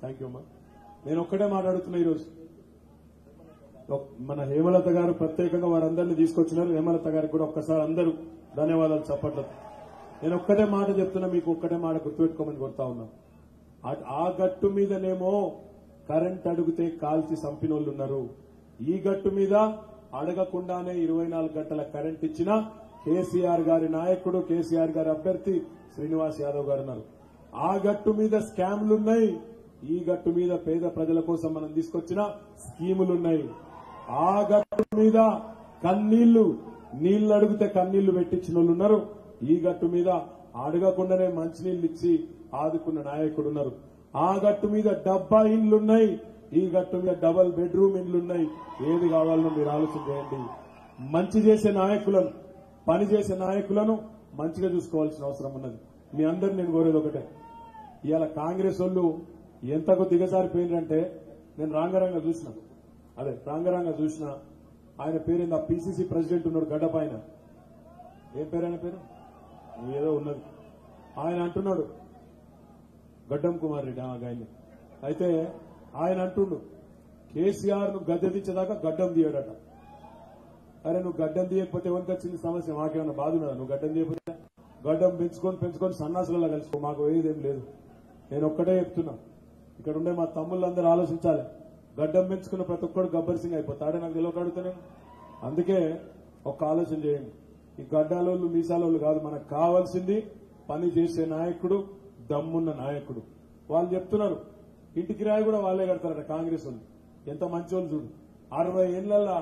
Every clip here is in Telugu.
థ్యాంక్ యూ అమ్మా నేను ఒక్కటే మాట్లాడుతున్నా ఈరోజు. మన హేమలత గారు ప్రత్యేకంగా వారందరినీ తీసుకొచ్చినారు. హేమలత గారికి కూడా ఒక్కసారి అందరూ ధన్యవాదాలు చెప్పట్లేదు నేను ఒక్కటే మాట చెప్తున్నా మీకు ఒక్కటే మాట గుర్తుపెట్టుకోమని కొడతా ఉన్నా. ఆ- ఆ గట్టు మీదనేమో కరెంట్ అడిగితే కాల్చి చంపినోళ్ళు ఉన్నారు. ఈ గట్టు మీద అడగకుండానే ఇరవై నాలుగు గంటల కరెంట్ ఇచ్చిన కేసీఆర్ గారి నాయకుడు కేసీఆర్ గారి అభ్యర్థి శ్రీనివాస్ యాదవ్ గారు ఉన్నారు. ఆ గట్టు మీద స్కామ్లున్నాయి ఈ గట్టు మీద పేద ప్రజల కోసం మనం తీసుకొచ్చిన స్కీములున్నాయి ఆ గట్టు మీద కన్నీళ్ళు నీళ్ళు అడిగితే కన్నీళ్ళు పెట్టించిన వాళ్ళు ఉన్నారు. ఈ గట్టు మీద అడగకుండానే మంచినీళ్ళు ఇచ్చి ఆదుకున్న నాయకుడు ఉన్నారు. ఆ గట్టు మీద డబ్బా ఇండ్లున్నాయి ఈ గట్టు మీద డబల్ బెడ్రూమ్ ఇండ్లు ఉన్నాయి. ఏది కావాలనో మీరు ఆలోచన చేయండి. మంచి చేసే నాయకులను పని చేసే నాయకులను మంచిగా చూసుకోవాల్సిన అవసరం ఉన్నది. మీ అందరు నేను కోరేది ఒకటే. ఇవాళ కాంగ్రెస్ వాళ్ళు ఎంతకు దిగజారిపోయిందంటే నేను రాంగరంగా చూసిన. అదే రాంగరంగా చూసిన. ఆయన పేరు ఆ పీసీసీ ప్రెసిడెంట్ ఉన్నాడు గడ్డప ఆయన. ఏం పేరు ఆయన పేరు? ఏదో ఉన్నది. ఆయన అంటున్నాడు గడ్డం కుమార్ రెడ్డి ఆ గాయని. అయితే ఆయన అంటుండు కేసీఆర్ను గద్దెదించేదాకా గడ్డం తీయడట. అరే నువ్వు గడ్డం తీయకపోతే ఎవరికి వచ్చింది సమస్య? మాకేమన్నా బాధ ఉన్నదా? నువ్వు గడ్డం తీయకపోతే గడ్డం పెంచుకొని పెంచుకొని సన్నాసులలో కలుసుకో మాకు ఏదేం లేదు. నేను ఒక్కటే చెప్తున్నా. ఇక్కడ ఉండే మా తమ్ముళ్ళందరూ ఆలోచించాలి. గడ్డం పెంచుకున్న ప్రతి ఒక్కడు గబ్బర్ సింగ్ అయిపోతాడే నాకు తెలియక అడుగుతాను? అందుకే ఒక్క ఆలోచన చేయండి. ఈ గడ్డాలోళ్ళు మీసాలోళ్ళు కాదు. మనకు కావాల్సింది పని చేసే నాయకుడు దమ్మున్న నాయకుడు. వాళ్ళు చెప్తున్నారు ఇంటి కిరాయి కూడా వాళ్ళే కడతారట కాంగ్రెస్ వాళ్ళు. ఎంత మంచి వాళ్ళు చూడు. అరవై ఏళ్ళలో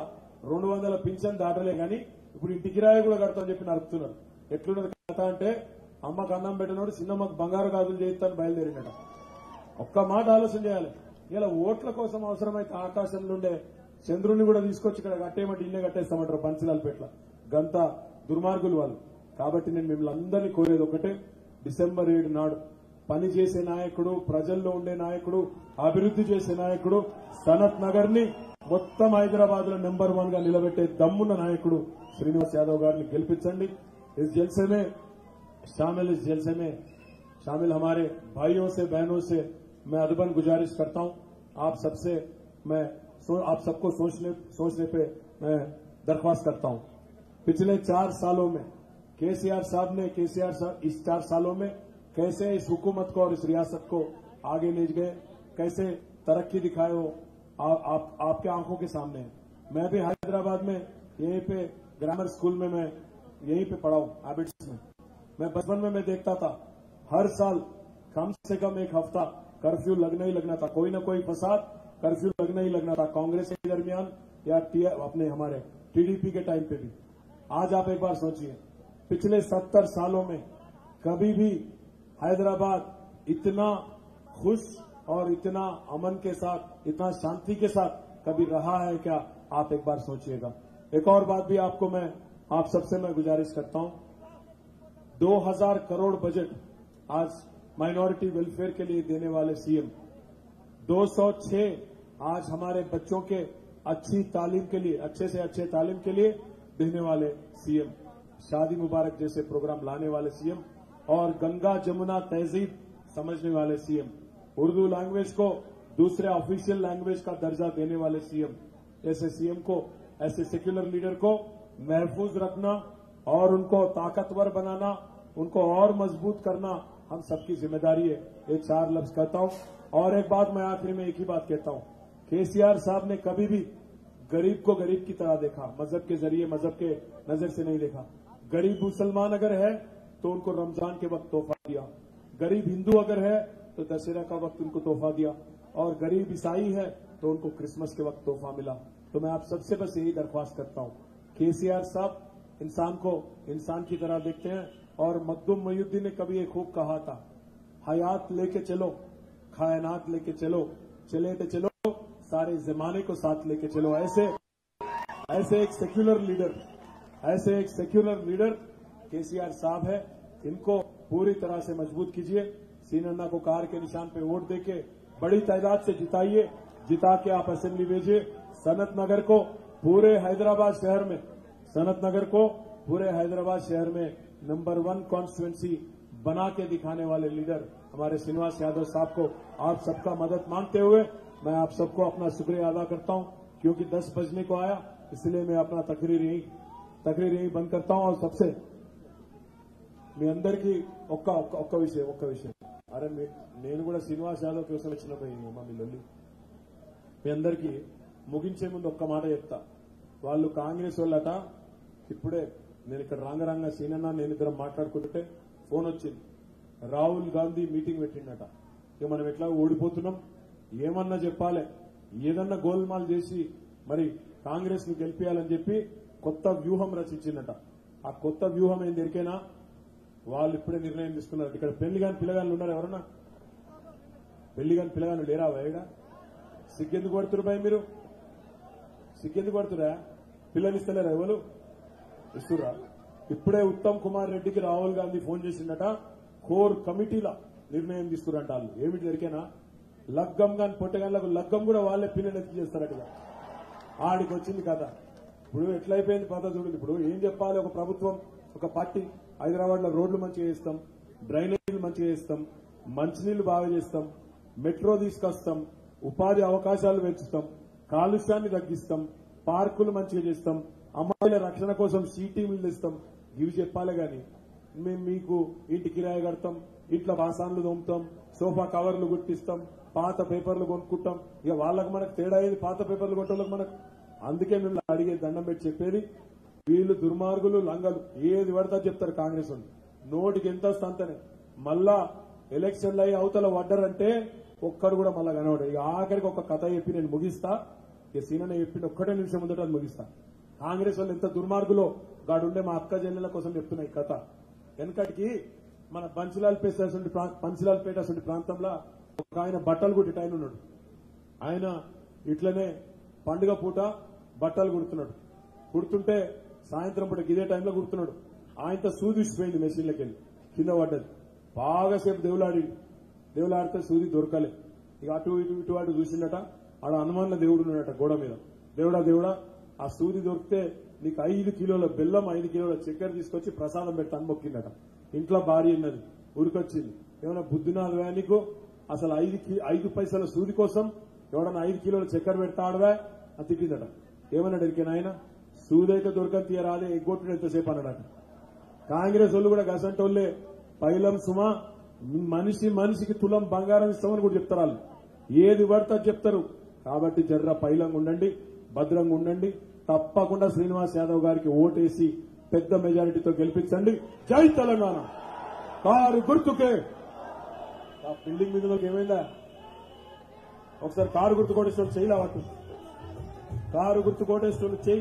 రెండు వందల పింఛన్ దాటలే గాని ఇప్పుడు ఇంటి కిరాయి కూడా కడతామని చెప్పి నడుపుతున్నారు. ఎట్లున్నది కథ అంటే అమ్మకు అన్నం పెట్టినోడు చిన్నమ్మకు బంగారు గాజులు చేయిస్తాను బయలుదేరినట ఒక్క మాట ఆలోచన చేయాలి. ఇలా ఓట్ల కోసం అవసరమైతే ఆకాశంలో ఉండే చంద్రుని కూడా తీసుకొచ్చి ఇక్కడ కట్టేయమంటే ఇల్లే కట్టేస్తామంటారు పంచలాలపేట్ల గంత దుర్మార్గులు వాళ్ళు. కాబట్టి నేను మిమ్మల్ని అందరినీ కోరేది ఒకటే డిసెంబర్ ఏడు నాడు పని చేసే నాయకుడు ప్రజల్లో ఉండే నాయకుడు అభివృద్ది చేసే నాయకుడు సనత్ నగర్ ని మొత్తం హైదరాబాద్ లో నెంబర్ వన్ గా నిలబెట్టే దమ్మున్న నాయకుడు శ్రీనివాస్ యాదవ్ గారిని గెలిపించండి ఇస్ జల్సే మే शामिल इस जलसे में शामिल हमारे भाइयों से बहनों से मैं अदबन गुजारिश करता हूं आप सबसे मैं सो- आप सबको सोचने सोचने पे मैं दरख्वास्त करता हूं पिछले चार सालों में केसीआर साहब ने केसीआर साहब इस चार सालों में कैसे इस हुकूमत को और इस रियासत को आगे ले गए? कैसे तरक्की दिखाए हो आ, आप आपके आँखों के सामने मैं भी हैदराबाद में यहीं पे ग्रामर स्कूल में मैं यहीं पे पढ़ा हूँ हैबिट्स में। मैं बचपन में मैं देखता था हर साल कम से कम एक हफ़्ता कर्फ्यू लगना ही लगना था। कोई ना कोई फसाद कर्फ्यू लगना ही लगना था कांग्रेस के दरमियान या अपने हमारे टीडीपी के टाइम पे भी। आज आप एक बार सोचिए पिछले सत्तर सालों में कभी भी हैदराबाद इतना खुश और इतना अमन के साथ, इतना शांति के साथ कभी रहा है क्या? आप एक बार सोचिएगा। एक और बात भी आपको मैं, आप सबसे मैं गुजारिश करता हूँ। 2000 करोड़ बजट आज माइनॉरिटी वेलफेयर के लिए देने वाले सीएम। 206 आज हमारे बच्चों के अच्छी तालीम के लिए, अच्छे से अच्छे तालीम के लिए देने वाले सीएम। शादी मुबारक जैसे प्रोग्राम लाने वाले सीएम। और गंगा जमुना तहजीब समझने वाले सीएम। उर्दू लैंग्वेज को दूसरे ऑफिशियल लैंग्वेज का दर्जा देने वाले सीएम। ऐसे सीएम को, ऐसे सेक्युलर लीडर को महफूज रखना और उनको ताकतवर बनाना, उनको और मज़बूत करना हम सबकी ज़िम्मेदारी है। ये चार लफ्ज कहता हूँ। और एक बात मैं आखिरी में एक ही बात कहता हूँ। केसीआर साहब ने कभी भी गरीब को गरीब की तरह देखा। मज़हब के ज़रिए, मज़हब के नज़र से नहीं देखा। गरीब मुसलमान अगर है तो उनको रमज़ान के वक्त तोहफा दिया। गरीब हिंदू अगर है तो दशहरा का वक्त उनको तोहफा दिया। और गरीब ईसाई है तो उनको क्रिसमस के वक्त तोहफा मिला। तो मैं आप सबसे बस यही दरख्वास्त करता हूँ। केसीआर साहब, इंसान को इंसान की तरह देखते हैं। और मखदूम मयुद्दीन ने कभी ये खूब कहा था, हयात लेके चलो कायनात लेके चलो, चले तो चलो, सारे जमाने को साथ लेके चलो। ऐसे ऐसे एक सेक्युलर लीडर ऐसे एक सेक्युलर लीडर केसीआर साहब है, इनको पूरी तरह से मज़बूत कीजिए। सीनन्ना को कार के निशान पे वोट देके बड़ी तादाद से जिताइए, जिता के आप असेंबली भेजिए। सनत नगर को पूरे हैदराबाद शहर में, सनत नगर को पूरे हैदराबाद शहर में नंबर वन कॉन्स्टिट्युएंसी बना के दिखाने वाले लीडर हमारे श्रीनिवास यादव साहब को आप सबका मदद मांगते हुए मैं आप सबको अपना शुक्रिया अदा करता हूँ, क्योंकि 10 बजने को आया, इसलिए मैं अपना तकरीर यही तकरीर यही बंद करता हूँ। और सबसे మీ అందరికీ ఒక్క ఒక్క ఒక్క విషయం ఒక్క విషయం. అరే నేను కూడా శ్రీనివాస్ యాదవ్ కోసం వచ్చిన మీ లొల్లి. మీ అందరికీ ముగించే ముందు ఒక్క మాట చెప్తా. వాళ్ళు కాంగ్రెస్ వాళ్ళట ఇప్పుడే నేను ఇక్కడ రాంగరంగ సీనన్న నేను ఇద్దరం మాట్లాడుకుంటుంటే ఫోన్ వచ్చింది. రాహుల్ గాంధీ మీటింగ్ పెట్టిండట. ఇక మనం ఎట్లా ఓడిపోతున్నాం? ఏమన్నా చెప్పాలి. ఏదన్నా గోల్మాల్ చేసి మరి కాంగ్రెస్ని గెలిపించాలని చెప్పి కొత్త వ్యూహం రచించిందట ఆ కొత్త వ్యూహం ఏం దొరికేనా వాళ్ళు ఇప్పుడే నిర్ణయం తీసుకున్నారు. ఇక్కడ పెళ్ళి కాని పిల్లగాళ్ళు ఉన్నారు ఎవరన్నా? పెళ్ళి కాని పిల్లగాళ్ళు లేరా బయట సిగ్గెందుకు పడుతురు భయ మీరు? సిగ్గెందుకు పడుతురా పిల్లలు ఇస్తలేరా ఎవరు? ఇస్తురా ఇప్పుడే ఉత్తమ్ కుమార్ రెడ్డికి రాహుల్ గాంధీ ఫోన్ చేసిండట కోర్ కమిటీల నిర్ణయం తీసుకురంట వాళ్ళు ఏమిటి దొరికేనా? లగ్గం గాని పొట్టగాళ్ళకు లగ్గం కూడా వాళ్ళే పిల్లలు ఎత్తి చేస్తారట ఆడికి వచ్చింది కథ. ఇప్పుడు ఎట్లయిపోయింది పద్ధతి చూడండి. ఇప్పుడు ఏం చెప్పాలి ఒక ప్రభుత్వం ఒక పార్టీ? హైదరాబాద్లో రోడ్లు మంచిగా చేస్తాం డ్రైనేజీలు మంచిగా చేస్తాం మంచినీళ్ళు బాగా చేస్తాం మెట్రో తీసుకొస్తాం ఉపాధి అవకాశాలు పెంచుతాం కాలుష్యాన్ని తగ్గిస్తాం పార్కులు మంచిగా చేస్తాం అమ్మాయిల రక్షణ కోసం సీటీవీలు ఇస్తాం ఇవి చెప్పాలి గాని మేము మీకు ఇంటి కిరాయి కడతాం ఇంట్లో బాసాన్లు తోముతాం సోఫా కవర్లు గుర్తిస్తాం పాత పేపర్లు కొనుక్కుంటాం. ఇక వాళ్ళకి మనకు తేడా ఏది? పాత పేపర్లు కొట్టేళ్ళకి మనకు. అందుకే మిమ్మల్ని అడిగే దండం పెట్టి చెప్పేది వీళ్ళు దుర్మార్గులు లంగలు. ఏది పడతా చెప్తారు కాంగ్రెస్ వాళ్ళు. నోటికి ఎంత వస్తే అంతనే. మళ్ళా ఎలక్షన్లు అయ్యి అవతల పడ్డారంటే ఒక్కడు కూడా మళ్ళా కనబడు ఇక ఆఖరికి ఒక కథ చెప్పి నేను ముగిస్తా. ఇక సీనన్న చెప్పిన ఒక్కటే నిమిషం ముందట అది ముగిస్తా. కాంగ్రెస్ వాళ్ళు ఎంత దుర్మార్గులో గాడుండే మా అక్క చెల్లెల కోసం చెప్తున్నా ఈ కథ. వెనకటికి మన పంచిలాల్ పేట అసలు పంచిలాల్ ప్రాంతంలో ఒక ఆయన బట్టలు కుట్టి ఆయన ఉన్నాడు. ఆయన ఇట్లనే పండుగ పూట బట్టలు కుడుతున్నాడు. కుడుతుంటే సాయంత్రం పూట ఇదే టైంలో గుర్తున్నాడు ఆయనతో సూదిసిపోయింది మెషిన్లకి వెళ్ళి కింద పడ్డది. బాగా సేపు దేవులాడి దేవులాడితే సూది దొరకలే. ఇక అటు ఇటు ఇటు అటు చూసిండట ఆడ హనుమాన్ల దేవుడు ఉన్నాడట గోడ మీద. దేవుడా దేవుడా ఆ సూది దొరికితే నీకు ఐదు కిలోల బెల్లం ఐదు కిలోల చక్కెర తీసుకొచ్చి ప్రసాదం పెట్టాను మొక్కిందట. ఇంట్లో భార్య ఉన్నది. ఉరికొచ్చింది. ఏమైనా బుద్ధినాథవా నీకు? అసలు ఐదు కి- ఐదు పైసల సూది కోసం ఎవడన్నా ఐదు కిలోల చక్కెర పెడతాడవా అని తిట్టిందట. ఏమన్నాడు ఎరికేనా ఆయన సూదైతే దొరకని తీయరాదే ఎగ్గొట్టుడు ఎంతసేపు అన్నాడట కాంగ్రెస్ వాళ్ళు కూడా గసంటోళ్ళే పైలం సుమ మనిషి మనిషికి తులం బంగారం ఇస్తామని కూడా చెప్తారు వాళ్ళు. ఏది పడితే చెప్తారు. కాబట్టి జర్ర పైలంగా ఉండండి భద్రంగా ఉండండి తప్పకుండా శ్రీనివాస్ యాదవ్ గారికి ఓటేసి పెద్ద మెజారిటీతో గెలిపించండి. జై తెలంగాణ! కారు గుర్తుకే! ఆ బిల్డింగ్ మీద ఏమైందా? ఒకసారి కారు గుర్తు కొట్టేసిన చేయలే కారు గుర్తు కొట్టేసిన చేయి